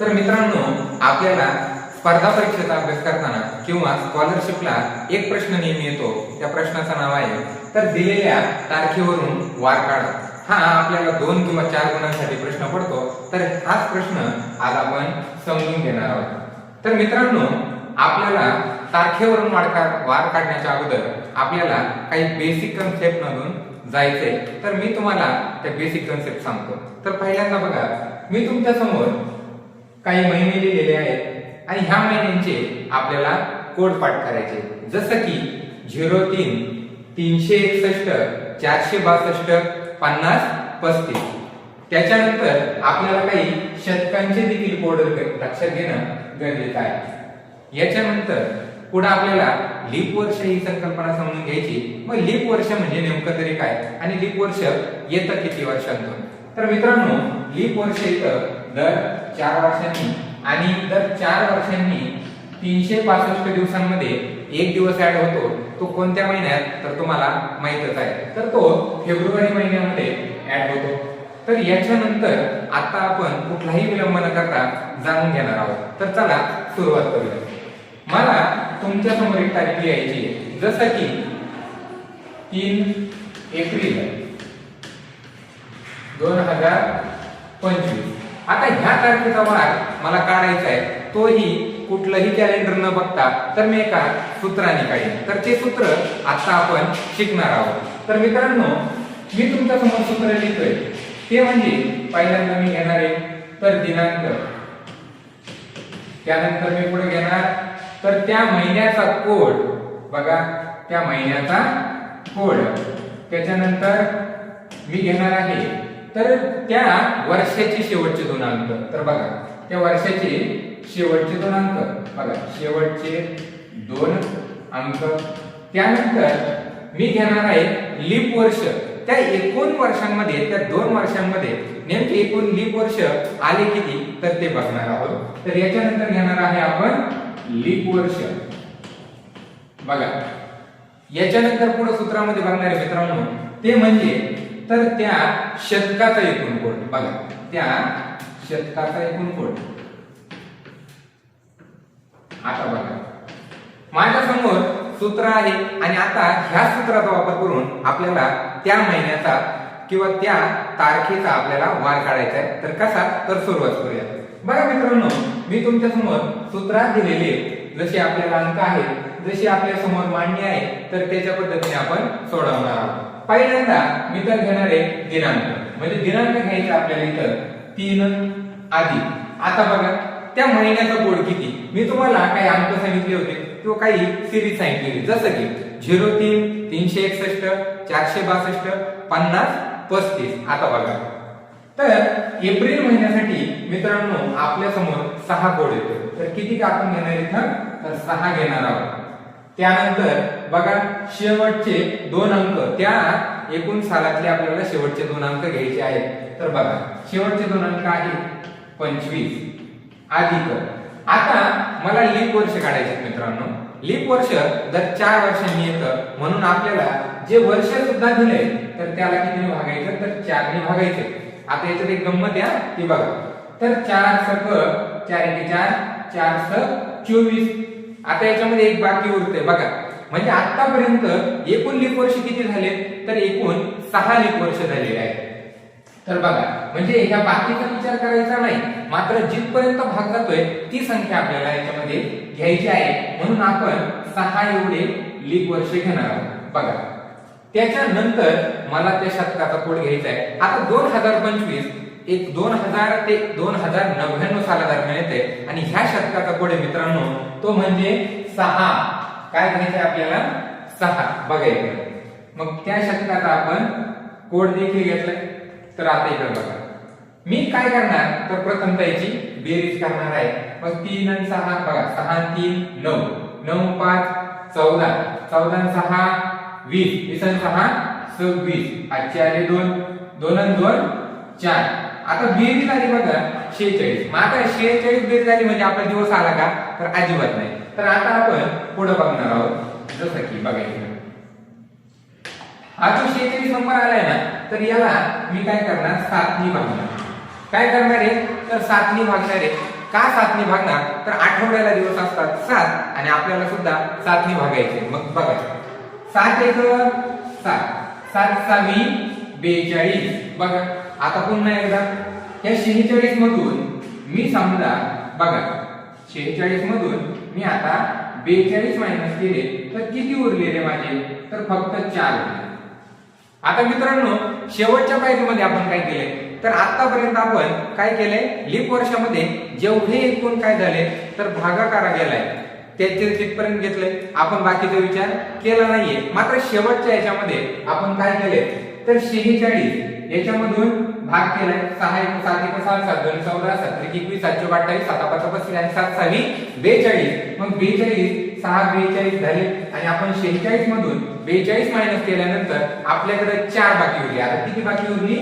तर मित्रांनो आपल्याला स्पर्धा परीक्षेचा अभ्यास करताना किंवा स्कॉलरशिपला एक प्रश्न नेहमी येतो. त्या प्रश्नाचं नाव आहे तर दिलेल्या तारखेवरून वार काढा. हा आपल्याला दोन किंवा चार गुणांसाठी प्रश्न पडतो. तर हाच प्रश्न आज आपण समजून घेणार आहोत. तर मित्रांनो आपल्याला तारखेवरून वार काढ वार काढण्याच्या अगोदर आपल्याला काही बेसिक कन्सेप्ट मधून जायचंय. तर मी तुम्हाला त्या बेसिक कन्सेप्ट सांगतो. तर पहिल्यांदा बघा मी तुमच्यासमोर काही महिने लिहिलेले आहेत आणि ह्या महिन्यांचे आपल्याला कोड पाठ करायचे. जसं की झिरो तीन तीनशे एकसष्ट चारशे बासष्ट पन्नास पस्तीस. त्याच्यानंतर आपल्याला काही शतकांचे देखील कोड लक्षात घेणं गरजेचं आहे. याच्यानंतर पुढे आपल्याला लीप वर्ष ही संकल्पना समजून घ्यायची. मग लीप वर्ष म्हणजे नेमकं तरी काय? आणि लीप वर्ष येतं किती वर्षांतून? तर मित्रांनो लीप वर्ष येतं दर चार वर्षांनी. आणि दर चार वर्षांनी तीनशे पासष्ट दिवसांमध्ये एक दिवस ऍड होतो. तो कोणत्या महिन्यात? तर तुम्हाला माहितच आहे. तर तो फेब्रुवारी महिन्यामध्ये ऍड होतो. तर याच्यानंतर आता आपण कुठलाही विलंब न करता जाणून घेणार आहोत. तर चला सुरुवात करूया. मला तुमच्यासमोर एक तारीख लिहायची आहे. जसं की तीन एप्रिल दोन हजार पंचवीस. ह्या तारखेचा भाग मला काढायचा आहे. तोही कुठलंही कॅलेंडर न बघता तर मी एका सूत्राने काढेन. तर ते सूत्र आता आपण शिकणार आहोत. तर मित्रांनो मी तुमच्यासमोर सूत्र लिहितोय. ते म्हणजे पहिल्यांदा मी घेणार आहे तर दिनांक. त्यानंतर मी पुढे घेणार. तर त्या महिन्याचा कोड बघा त्या महिन्याचा कोड. त्याच्यानंतर मी घेणार आहे तर त्या वर्षाचे शेवटचे दोन अंक. तर बघा त्या वर्षाचे शेवटचे दोन अंक. बघा शेवटचे दोन अंक. त्यानंतर मी घेणार आहे लीप वर्ष. त्या एकूण वर्षांमध्ये त्या दोन वर्षांमध्ये नेमके एकूण लीप वर्ष आले किती? तर ते बघणार आहोत. तर याच्यानंतर घेणार आहे आपण लीप वर्ष. बघा याच्यानंतर पुढे सूत्रामध्ये बघणार आहे मित्रांनो ते म्हणजे तर त्या शतकाचा एकूण कोट. बघा त्या शतकाचा एकूण कोट. आता बघा. माझ्यासमोर सूत्र आहे आणि आता ह्या सूत्राचा वापर करून आपल्याला त्या महिन्याचा किंवा त्या तारखेचा आपल्याला वार काढायचा आहे. तर कसा? तर सुरुवात करूया. बघा मित्रांनो मी तुमच्यासमोर सूत्रात दिलेले जसे आपल्याला अंक आहेत जशी आपल्यासमोर मांडणी आहे तर त्याच्या पद्धतीने आपण सोडवणार आहोत. पहिल्यांदा मी तर घेणार आहे दिनांक. म्हणजे दिनांक घ्यायचा आपल्याला इथं तीन आधी. आता बघा त्या महिन्याचा कोड किती? मी तुम्हाला काही अंक सांगितले होते किंवा काही सिरीज सांगितली जसं की झिरो तीन तीनशे एकसष्ट चारशे बासष्ट पन्नास पस्तीस. आता बघा. तर एप्रिल महिन्यासाठी मित्रांनो आपल्यासमोर सहा कोड येतो तर किती का आपण घेणार इथं? तर सहा घेणार आहोत. त्यानंतर बघा शेवटचे दोन अंक. त्या एकूण सालातले आपल्याला शेवटचे दोन अंक घ्यायचे आहेत. तर बघा शेवटचे दोन अंक आहेत पंचवीस. अधिक. आता मला लीप वर्ष काढायचे मित्रांनो. लीप वर्ष दर चार वर्षांनी येतं. म्हणून आपल्याला जे वर्ष सुद्धा दिले तर त्याला किती भागायचं? तर चारने भागायचे. आता याच्यात एक गंमत या ती बघा तर चार सक चार एक चार चार सक चोवीस. आता याच्यामध्ये एक बाकी उरते बघा. म्हणजे आतापर्यंत एकूण लिप वर्ष किती झाले? तर एकूण सहा लिप वर्ष झालेले आहे तर बघा म्हणजे ह्या बाकीचा विचार करायचा नाही. मात्र जिथपर्यंत भाग जातोय ती संख्या आपल्याला याच्यामध्ये घ्यायची आहे. म्हणून आपण सहा एवढे लिप वर्ष घेणार आहोत. बघा. त्याच्यानंतर मला त्या शतकाचा कोड घ्यायचा आहे. आता दोन हजार पंचवीस एक दोन हजार ते दोन हजार नव्याण्णव साला दरम्यान येते आणि ह्या शतकाचा कोड आहे मित्रांनो तो म्हणजे सहा. काय घ्यायचं आहे आपल्याला? सहा. बघायचं मग त्या शतकाचा आपण कोड देखील घेतलाय. तर आता इकडे बघा. मी काय करणार? तर प्रथम याची बेरीज करणार आहे. मग तीन आणि सहा बघा. सहा तीन नऊ. नऊ पाच चौदा. चौदा सहा वीस. वीस आणि सहा सव्वीस. आजचे आले दोन. दोन आणि दोन चार. आता बेरीज आली बघा शेहेचाळीस. मग आता शेहेचाळीस बेरीज आली म्हणजे आपला दिवस आला का? तर अजिबात नाही. तर आता आपण पुढे बघणार आहोत. जसं की बघायचं हा जो शेहेचाळीस नंबर आलाय ना तर याला मी काय करणार? सातनी भागणार. काय करणार आहे तर सातनी भागणार आहे का सातनी भागणार? तर आठवड्याला दिवस असतात सात आणि आपल्याला सुद्धा सातनी भागायचे मग बघा. सात एक सात. सात सहावी बेचाळीस. बघा. आता पुन्हा एकदा या शेहेचाळीस मधून मी समजा बघा शेहेचाळीस मधून मी आता बेचाळीस मायनस केले तर किती उरलेले माझे? तर फक्त चार उरले. आता मित्रांनो शेवटच्या पायरीमध्ये आपण काय केले? तर आतापर्यंत आपण काय केलंय लीप वर्षामध्ये जेवढे एकूण काय झाले तर भागाकारा गेलाय. त्याचे तिथपर्यंत घेतले? आपण बाकीचा विचार केला नाहीये. मात्र शेवटच्या याच्यामध्ये आपण काय केले? तर शेहेचाळीस याच्यामधून भाग केलाय. सहा एक सात एक सहा सात दोन चौदा सात एकवीस सातशे अठ्ठावीस सात पाच पस्तीस आणि सात सहावी बेचाळीस. मग बेचाळीस सहा बेचाळीस झाले. आणि आपण शेहेचाळीस मधून बेचाळीस मायनस केल्यानंतर आपल्याकडे चार बाकी उरली. आता किती बाकी उरली?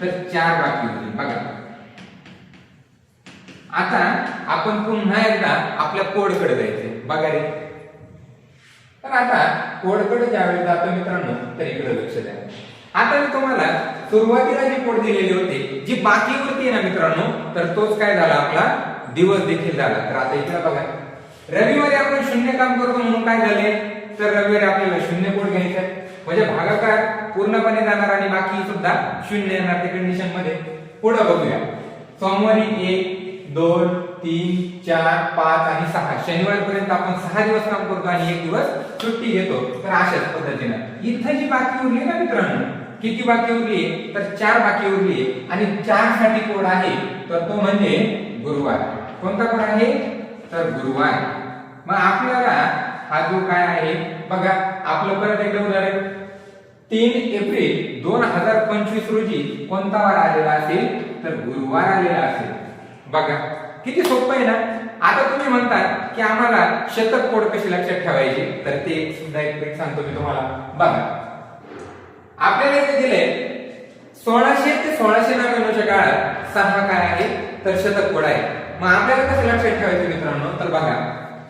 तर चार बाकी उरली. बघा. आता आपण पुन्हा एकदा आपल्या कोडकडे जायचे बघा रे. तर आता कोडकडे ज्यावेळी जातो मित्रांनो तर इकडे लक्ष द्या. आता मी तुम्हाला सुरुवातीला जी पोट दिलेली होती जी बाकी होती ना मित्रांनो तर तोच काय झाला आपला? दिवस देखील झाला. तर आता इकडे बघा. रविवारी आपण शून्य काम करतो म्हणून काय झाले? तर रविवारी आपल्याला शून्य पोट घ्यायचं म्हणजे भागाकार पूर्णपणे जाणार आणि बाकी सुद्धा शून्य येणार ते कंडिशनमध्ये. पुढे बघूया. सोमवारी एक दोन तीन चार पाच आणि सहा. शनिवार पर्यंत आपण सहा दिवस काम करतो आणि एक दिवस सुट्टी घेतो. तर अशाच पद्धतीनं. इथं जी बाकी उरली ना मित्रांनो किती बाकी उरली? तर चार बाकी उरली. आणि चारसाठी कोड आहे? तर तो म्हणजे गुरुवार. कोणता कोड आहे? तर गुरुवार. मग आपल्याला हा जो काय आहे? बघा आपलं परत एकदा उदाहरण. तीन एप्रिल दोन हजार पंचवीस रोजी कोणता वार आलेला असेल? तर गुरुवार आलेला असेल. बघा किती सोपं आहे ना? आता तुम्ही म्हणतात की आम्हाला शतक कोड कशी लक्षात ठेवायचे? तर ते सुद्धा एक सांगतो मी तुम्हाला. बघा आपल्याला इथे दिले सोळाशे ते सोळाशे नव्याण्णवच्या काळात सहा काय आहे? तर शतक कोड आहे. मग आपल्याला कसं लक्षात ठेवायचं मित्रांनो? तर बघा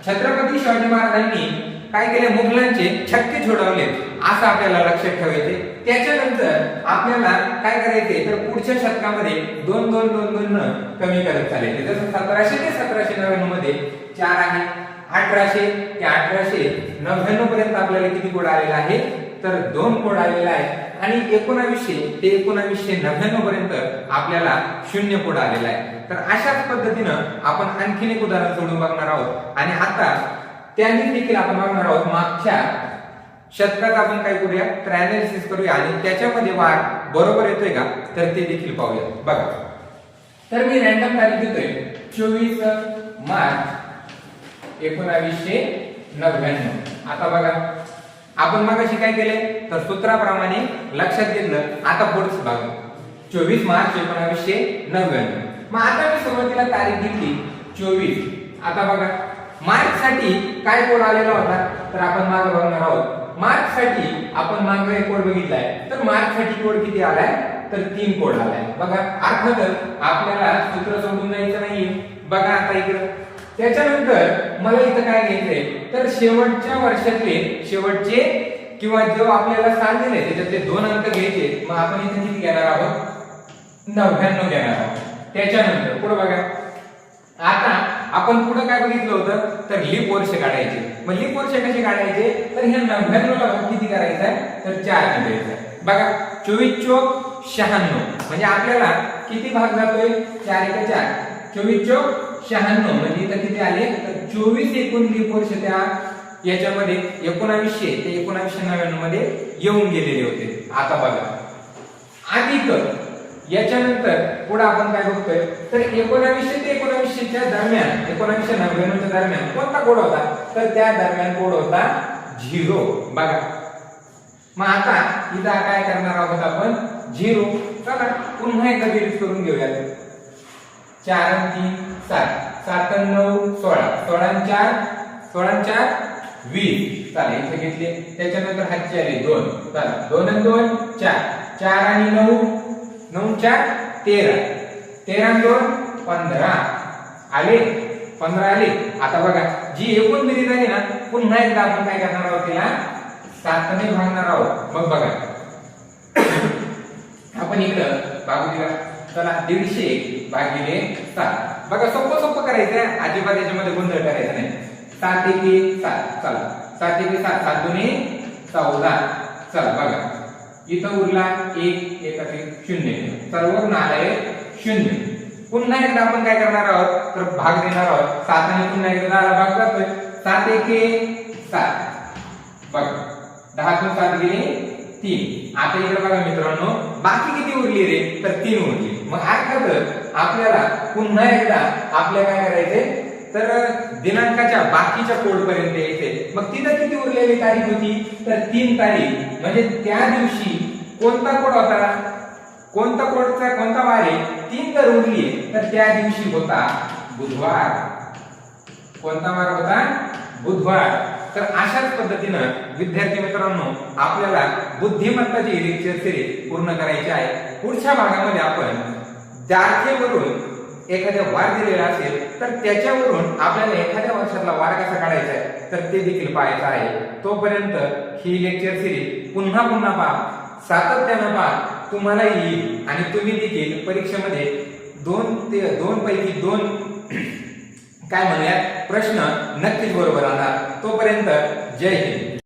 छत्रपती शिवाजी महाराजांनी काय केले? मुघलांचे छक्के छोडवले असं आपल्याला लक्षात ठेवायचे त्याच्यानंतर आपल्याला काय करायचे तर पुढच्या शतकामध्ये दोन दोन दोन दोन न कमी करत चालायचे. जसं सतराशे ते सतराशे नव्याण्णवमध्ये चार आहे. अठराशे ते अठराशे नव्याण्णव पर्यंत आपल्याला किती कोड आलेला आहे? तर दोन कोड आलेला आहे आणि एकोणावीसशे ते एकोणावीसशे नव्याण्णव पर्यंत आपल्याला शून्य कोड आलेला आहे. तर अशाच पद्धतीनं आपण आणखीन एक उदाहरण सोडून बघणार आहोत. आणि आता त्यांनी देखील आपण बघणार आहोत मागच्या शतकात आपण काय करूया? तर अनालिसिस करूया. आणि त्याच्यामध्ये वाढ बरोबर येतोय का? तर ते देखील पाहूया. बघा. तर मी रॅन्डम तारीख देतोय. चोवीस मार्च एकोणावीसशे नव्याण्णव. आता बघा. आपण मगाशी काय केले? तर सूत्राप्रमाणे लक्षात घेतलं. आता पुढचं बघा चोवीस मार्च एकोणावीसशे नव्याण्णव. मग आता मी सुरुवातीला तारीख घेतली. चोवीस. आता बघा. मार्च साठी काय कोड आलेला होता? तर आपण मागे बघणार आहोत. मार्च साठी आपण मागे एक कोड बघितलाय. तर मार्च साठी कोड किती आलाय? तर तीन कोड आलाय. बघा. अर्थातच आपल्याला सूत्र समजून जायचं नाहीये. बघा आता इकडं. त्याच्यानंतर मला इथं काय घ्यायचंय? तर शेवटच्या वर्षातले शेवटचे किंवा जो आपल्याला साल दिले त्याच्यातले दोन अंक घ्यायचे मग आपण इथे किती घेणार आहोत? नव्याण्णव घेणार आहोत. त्याच्यानंतर पुढे बघा. आता आपण पुढे काय बघितलं होतं? तर लिप वर्ष काढायचे. मग लिप वर्ष कसे काढायचे? तर ह्या नव्याण्णवला भाग किती करायचं आहे? तर चार करायचा आहे. बघा चोवीस चोक शहाण्णव. म्हणजे आपल्याला किती भाग जातोय? चार एक चार. चोवीस चोक शहाण्णव म्हणजे इथं किती आले? तर चोवीस एकूण लीप वर्ष त्या याच्यामध्ये एकोणावीसशे ते एकोणावीसशे नव्याण्णवमध्ये येऊन गेलेले होते. आता बघा. अधिक याच्यानंतर पुढे आपण काय बघतोय? तर एकोणावीसशे ते एकोणावीसशेच्या दरम्यान एकोणावीसशे नव्याण्णवच्या दरम्यान कोणता कोड होता? तर त्या दरम्यान कोड होता झिरो. बघा. मग आता इथं काय करणार आहोत आपण? झिरो. चला पुन्हा एकदा बेरीज करून घेऊयात. चार तीन. सात सात नऊ सोळा. सोळा चार सोळा चार वीस. चालेल इथे घेतले. त्याच्यानंतर हातचे आले दोन. चाल दोन आणि दोन चार. चार आणि नऊ नऊ चार तेरा. तेरा दोन पंधरा. आले? पंधरा आले. आता बघा जी एकूण बेरीज आहे ना पुन्हा एकदा आपण काय करणार आहोत तिला? सातने भागणार आहोत. मग बघा. आपण इकडं बाजूला चला दीडशे भागिले सात. बघा सोपं सोपं करायचं अजिबात याच्यामध्ये गोंधळ करायचा नाही. सात एक सात. चला. सात एक सात सात दोन्ही. चौदा. चला बघा. इथं उरला एक एक एक शून्य. सर्व आलंय शून्य. पुन्हा एकदा आपण काय करणार आहोत? तर भाग देणार आहोत. सात आणि पुन्हा एकदा भाग करतोय सात एक सात. बघा. दहातून सात गेले. तीन. आता इकडे बघा मित्रांनो बाकी किती उरली रे? तर तीन उरली. मग अर्थातच आपल्याला पुन्हा एकदा आपल्या काय करायचे तर दिनांकाच्या बाकीच्या कोड पर्यंत यायचे मग तिथं किती उरलेली तारीख होती? तर तीन तारीख. म्हणजे त्या दिवशी कोणता कोड होता? कोणता कोडचा कोणता वार? आहे तीन जर उरली तर त्या दिवशी होता बुधवार. कोणता वार होता? बुधवार. तर अशाच पद्धतीनं विद्यार्थी मित्रांनो आपल्याला बुद्धिमत्ताची लेक्चर सिरीज पूर्ण करायची आहे. पुढच्या भागामध्ये आपण जारखेवरून एखाद्या वार दिलेला असेल तर त्याच्यावरून आपल्याला एखाद्या वर्षातला वार कसा काढायचा आहे तर ते देखील पाहायचं आहे. तोपर्यंत ही लेक्चर सिरीज पुन्हा पुन्हा पहा. सातत्यानं पहा. तुम्हाला येईल आणि तुम्ही देखील परीक्षेमध्ये दोन ते दोन पैकी दोन काय म्हणूयात? प्रश्न नक्कीच बरोबर आणणार तोपर्यंत जय हिंद.